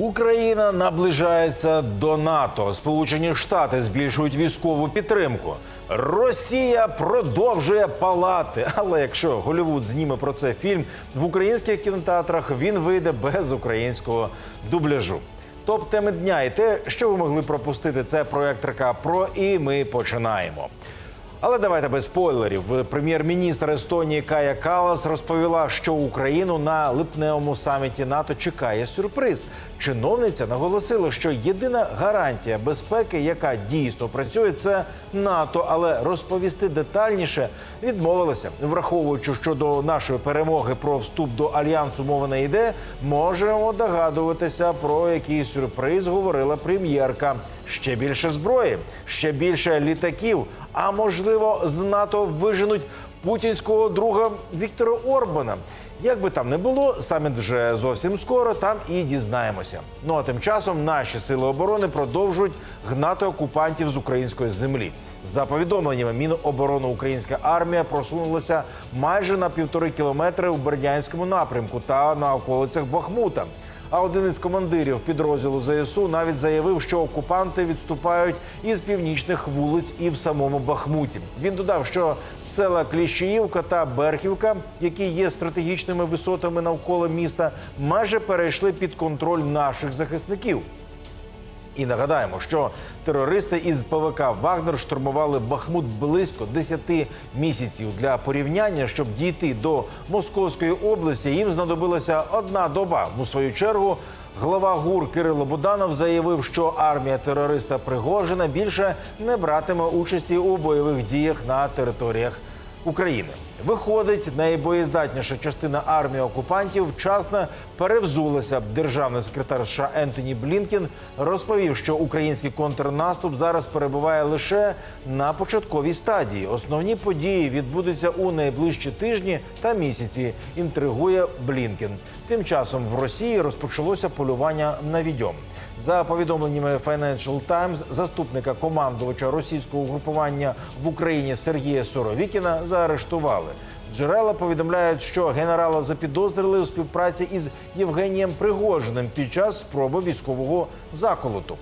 Україна наближається до НАТО. Сполучені Штати збільшують військову підтримку. Росія продовжує палати. Але якщо Голівуд зніме про це фільм в українських кінотеатрах, він вийде без українського дубляжу. Топ теми дня і те, що ви могли пропустити, це проект РК Про. І ми починаємо. Але давайте без спойлерів. Прем'єр-міністр Естонії Кая Калас розповіла, що Україну на липневому саміті НАТО чекає сюрприз. Чиновниця наголосила, що єдина гарантія безпеки, яка дійсно працює, це НАТО. Але розповісти детальніше відмовилася, враховуючи, що до нашої перемоги про вступ до альянсу мова не йде. Можемо догадуватися про який сюрприз говорила прем'єрка. Ще більше зброї, ще більше літаків. А можливо, з НАТО виженуть путінського друга Віктора Орбана. Як би там не було, саміт вже зовсім скоро. Там і дізнаємося. Ну а тим часом наші сили оборони продовжують гнати окупантів з української землі. За повідомленнями Міноборони Українська армія просунулася майже на півтори кілометри у Бердянському напрямку та на околицях Бахмута. А один із командирів підрозділу ЗСУ навіть заявив, що окупанти відступають із північних вулиць і в самому Бахмуті. Він додав, що села Кліщіївка та Берхівка, які є стратегічними висотами навколо міста, майже перейшли під контроль наших захисників. І нагадаємо, що терористи із ПВК Вагнер штурмували Бахмут близько 10 місяців. Для порівняння, щоб дійти до Московської області, їм знадобилася одна доба. У свою чергу глава ГУР Кирило Буданов заявив, що армія терориста Пригожина більше не братиме участі у бойових діях на територіях України. Виходить, найбоєздатніша частина армії окупантів вчасно перевзулася. Державний секретар США Ентоні Блінкін розповів, що український контрнаступ зараз перебуває лише на початковій стадії. Основні події відбудуться у найближчі тижні та місяці. Інтригує Блінкін. Тим часом в Росії розпочалося полювання на відьом. За повідомленнями Financial Times, заступника командувача російського угрупування в Україні Сергія Соровікіна заарештували. Джерела повідомляють, що генерала запідозрили у співпраці із Євгенієм Пригожиним під час спроби військового заколоту.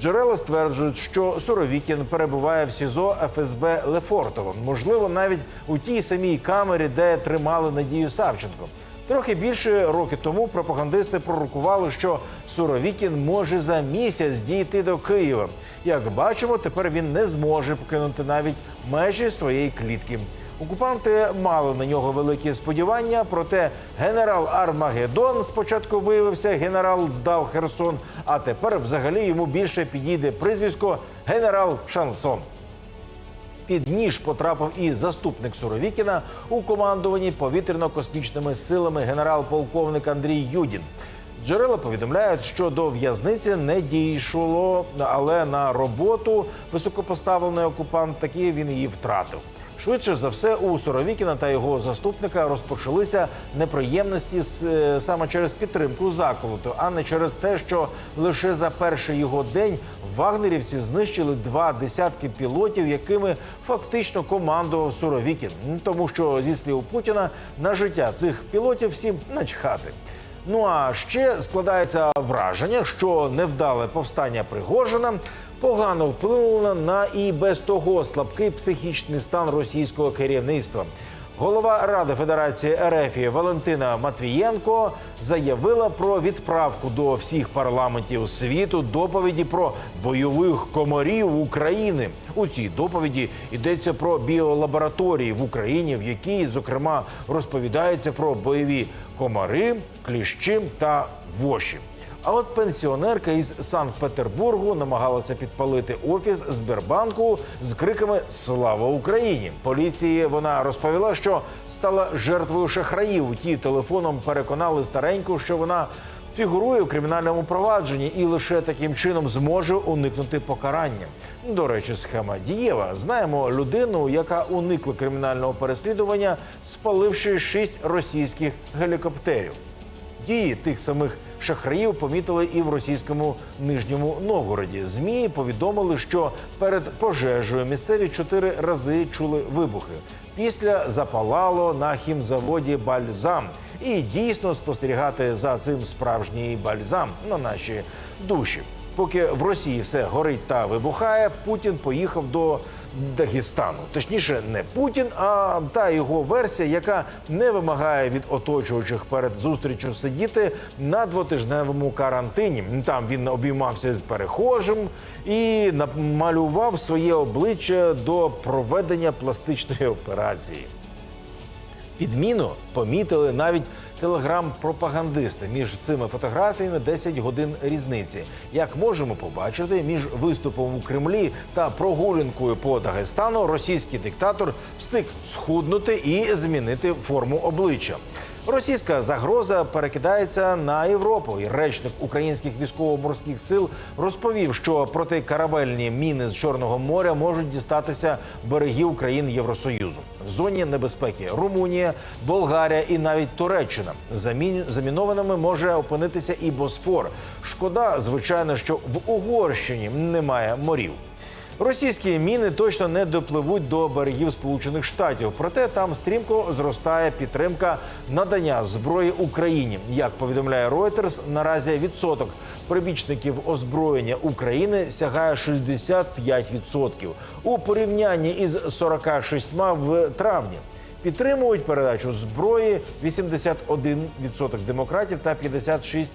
Джерела стверджують, що Суровікін перебуває в СІЗО ФСБ Лефортово, можливо, навіть у тій самій камері, де тримали Надію Савченко. Трохи більше роки тому пропагандисти пророкували, що Суровікін може за місяць дійти до Києва. Як бачимо, тепер він не зможе покинути навіть межі своєї клітки. Окупанти мали на нього великі сподівання, проте генерал Армагеддон спочатку виявився, генерал здав Херсон, а тепер взагалі йому більше підійде прізвисько генерал Шансон. Під ніж потрапив і заступник Суровікіна у командуванні повітряно-космічними силами генерал-полковник Андрій Юдін. Джерела повідомляють, що до в'язниці не дійшло, але на роботу високопоставлений окупант таки він її втратив. Швидше за все, у Суровікіна та його заступника розпочалися неприємності саме через підтримку заколоту, а не через те, що лише за перший його день вагнерівці знищили два десятки пілотів, якими фактично командував Суровікін. Тому що зі слів Путіна на життя цих пілотів всім начхати. Ну а ще складається враження, що невдале повстання Пригожина погано вплинуло на і без того слабкий психічний стан російського керівництва. Голова Ради Федерації РФ Валентина Матвієнко заявила про відправку до всіх парламентів світу доповіді про бойових комарів України. У цій доповіді йдеться про біолабораторії в Україні, в якій, зокрема, розповідається про бойові комари, кліщі та воші. А от пенсіонерка із Санкт-Петербургу намагалася підпалити офіс Сбербанку з криками Слава Україні! Поліції вона розповіла, що стала жертвою шахраїв. Ті телефоном переконали стареньку, що вона фігурує у кримінальному провадженні і лише таким чином зможе уникнути покарання. До речі, схема дієва. Знаємо людину, яка уникла кримінального переслідування, спаливши шість російських гелікоптерів. Дії тих самих шахраїв помітили і в російському нижньому Новгороді. Змі повідомили, що перед пожежею місцеві чотири рази чули вибухи. Після запалало на хімзаводі Бальзам. і дійсно спостерігати за цим справжній бальзам на наші душі. Поки в Росії все горить та вибухає, Путін поїхав до Дагестану. Точніше, не Путін, а та його версія, яка не вимагає від оточуючих перед зустрічю сидіти на двотижневому карантині. Там він обіймався з перехожим і намалював своє обличчя до проведення пластичної операції. Підміну помітили навіть телеграм-пропагандисти. Між цими фотографіями 10 годин різниці. Як можемо побачити, між виступом у Кремлі та прогулянкою по Дагестану російський диктатор встиг схуднути і змінити форму обличчя. Російська загроза перекидається на Європу. І речник українських військово-морських сил розповів, що протикорабельні міни з Чорного моря можуть дістатися берегів країн Євросоюзу. В зоні небезпеки Румунія, Болгарія і навіть Туреччина. Замін... Замінованими може опинитися і Босфор. Шкода, звичайно, що в Угорщині немає морів. Російські міни точно не допливуть до берегів Сполучених Штатів, проте там стрімко зростає підтримка надання зброї Україні. Як повідомляє Reuters, наразі відсоток прибічників озброєння України сягає 65% у порівнянні із 46 в травні. Підтримують передачу зброї 81% демократів та 56% е,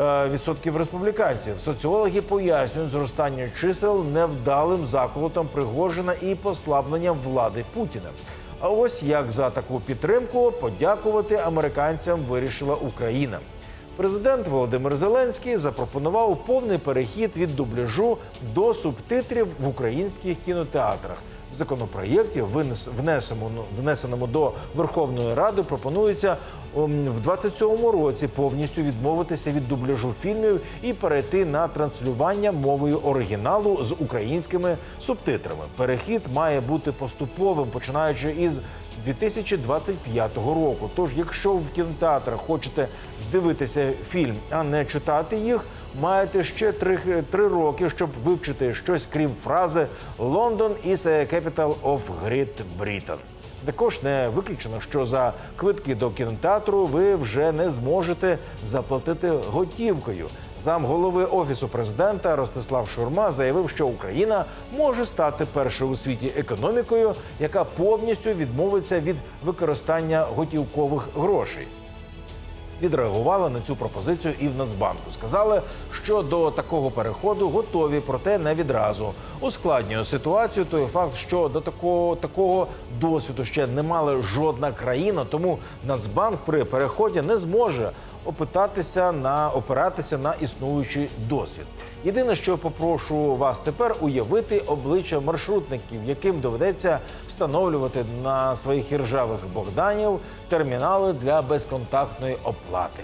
відсотків республіканців. Соціологи пояснюють зростання чисел невдалим заколотом Пригожина і послабленням влади Путіна. А ось як за таку підтримку подякувати американцям вирішила Україна. Президент Володимир Зеленський запропонував повний перехід від дубляжу до субтитрів в українських кінотеатрах. Законопроєкті, внесеному, внесеному до Верховної Ради, пропонується в 27-му році повністю відмовитися від дубляжу фільмів і перейти на транслювання мовою оригіналу з українськими субтитрами. Перехід має бути поступовим, починаючи із 2025 року. Тож, якщо в кінотеатрах хочете дивитися фільм, а не читати їх, маєте ще три, три роки, щоб вивчити щось крім фрази «London is a capital of Great Britain». Також не виключено, що за квитки до кінотеатру ви вже не зможете заплатити готівкою. Зам голови офісу президента Ростислав Шурма заявив, що Україна може стати першою у світі економікою, яка повністю відмовиться від використання готівкових грошей відреагували на цю пропозицію і в Нацбанку. Сказали, що до такого переходу готові, проте не відразу. Ускладнює ситуацію той факт, що до такого такого досвіду ще не мала жодна країна, тому Нацбанк при переході не зможе опитатися на опиратися на існуючий досвід. Єдине, що попрошу вас тепер уявити обличчя маршрутників, яким доведеться встановлювати на своїх іржавих богданів термінали для безконтактної оплати.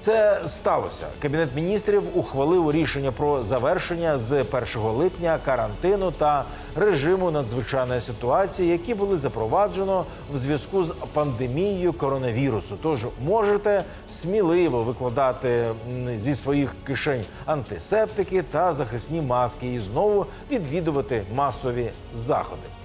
Це сталося. Кабінет міністрів ухвалив рішення про завершення з 1 липня карантину та режиму надзвичайної ситуації, які були запроваджено в зв'язку з пандемією коронавірусу. Тож можете сміливо викладати зі своїх кишень антисептики та захисні маски і знову відвідувати масові заходи.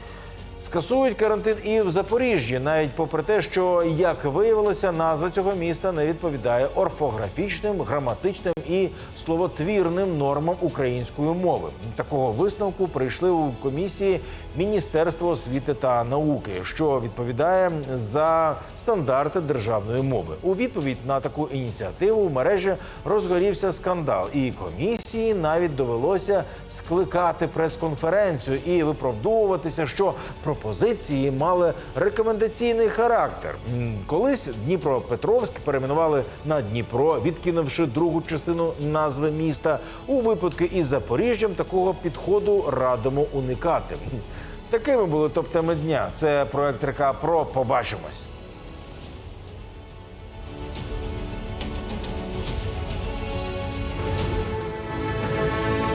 Скасують карантин і в Запоріжжі, навіть попри те, що як виявилося, назва цього міста не відповідає орфографічним, граматичним і словотвірним нормам української мови. Такого висновку прийшли у комісії Міністерства освіти та науки, що відповідає за стандарти державної мови. У відповідь на таку ініціативу в мережі розгорівся скандал, і комісії навіть довелося скликати прес-конференцію і виправдовуватися, що пропозиції мали рекомендаційний характер. Колись Дніпропетровськ перейменували на Дніпро, відкинувши другу частину назви міста. У випадку із Запоріжжям такого підходу радимо уникати. Такими були топ-теми дня. Це проект РК Про. Побачимось.